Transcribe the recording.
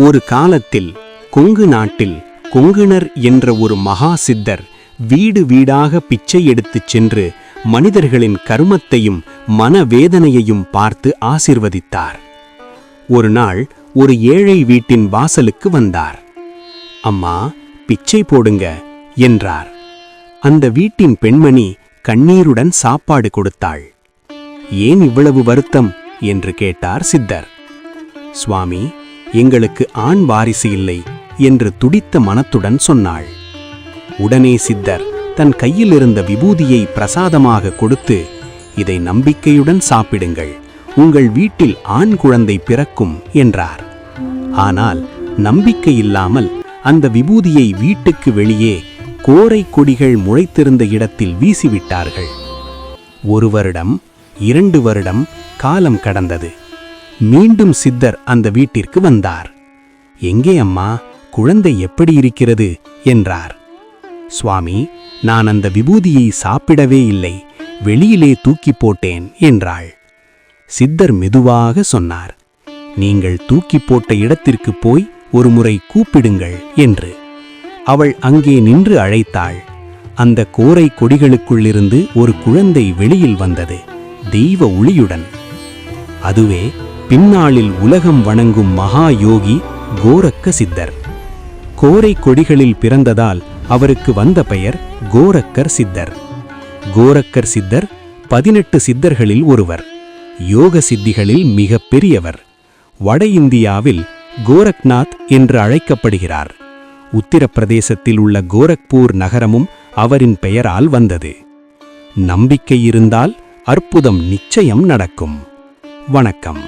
ஒரு காலத்தில் கொங்கு நாட்டில் கொங்குணர் என்ற ஒரு மகா சித்தர் வீடு வீடாக பிச்சை எடுத்துச் சென்று மனிதர்களின் கருமத்தையும் மனவேதனையையும் பார்த்து ஆசிர்வதித்தார். ஒரு நாள் ஒரு ஏழை வீட்டின் வாசலுக்கு வந்தார். அம்மா பிச்சை போடுங்க என்றார். அந்த வீட்டின் பெண்மணி கண்ணீருடன் சாப்பாடு கொடுத்தாள். ஏன் இவ்வளவு வருத்தம்? என்று கேட்டார் சித்தர். சுவாமி எங்களுக்கு ஆண் வாரிசு இல்லை என்று துடித்த மனத்துடன் சொன்னாள். உடனே சித்தர் தன் கையில் இருந்த விபூதியை பிரசாதமாக கொடுத்து இதை நம்பிக்கையுடன் சாப்பிடுங்கள். உங்கள் வீட்டில் ஆண் குழந்தை பிறக்கும் என்றார். ஆனால் நம்பிக்கை இல்லாமல் அந்த விபூதியை வீட்டுக்கு வெளியே கோரை கொடிகள் முளைத்திருந்த இடத்தில் வீசிவிட்டார்கள். ஒரு வருடம் இரண்டு வருடம் காலம் கடந்தது. மீண்டும் சித்தர் அந்த வீட்டிற்கு வந்தார். எங்கே அம்மா? குழந்தை எப்படி இருக்கிறது? என்றார். சுவாமி நான் அந்த விபூதியை சாப்பிடவே இல்லை. வெளியிலே தூக்கி போட்டேன் என்றாள். சித்தர் மெதுவாக சொன்னார். நீங்கள் தூக்கி போட்ட இடத்திற்கு போய் ஒரு முறை கூப்பிடுங்கள் என்று. அவள் அங்கே நின்று அழைத்தாள். அந்த கோரை கொடிகளுக்குள்ளிருந்து ஒரு குழந்தை வெளியில் வந்தது தெய்வ ஒளியுடன். அதுவே பின்னாளில் உலகம் வணங்கும் மகா யோகி கோரக்க சித்தர். கோரை கொடிகளில் பிறந்ததால் அவருக்கு வந்த பெயர் கோரக்கர் சித்தர். கோரக்கர் சித்தர் பதினெட்டு சித்தர்களில் ஒருவர். யோக சித்திகளில் மிக பெரியவர். வட இந்தியாவில் கோரக்நாத் என்று அழைக்கப்படுகிறார். உத்தரப்பிரதேசத்தில் உள்ள கோரக்பூர் நகரமும் அவரின் பெயரால் வந்தது. நம்பிக்கை இருந்தால் அற்புதம் நிச்சயம் நடக்கும். வணக்கம்.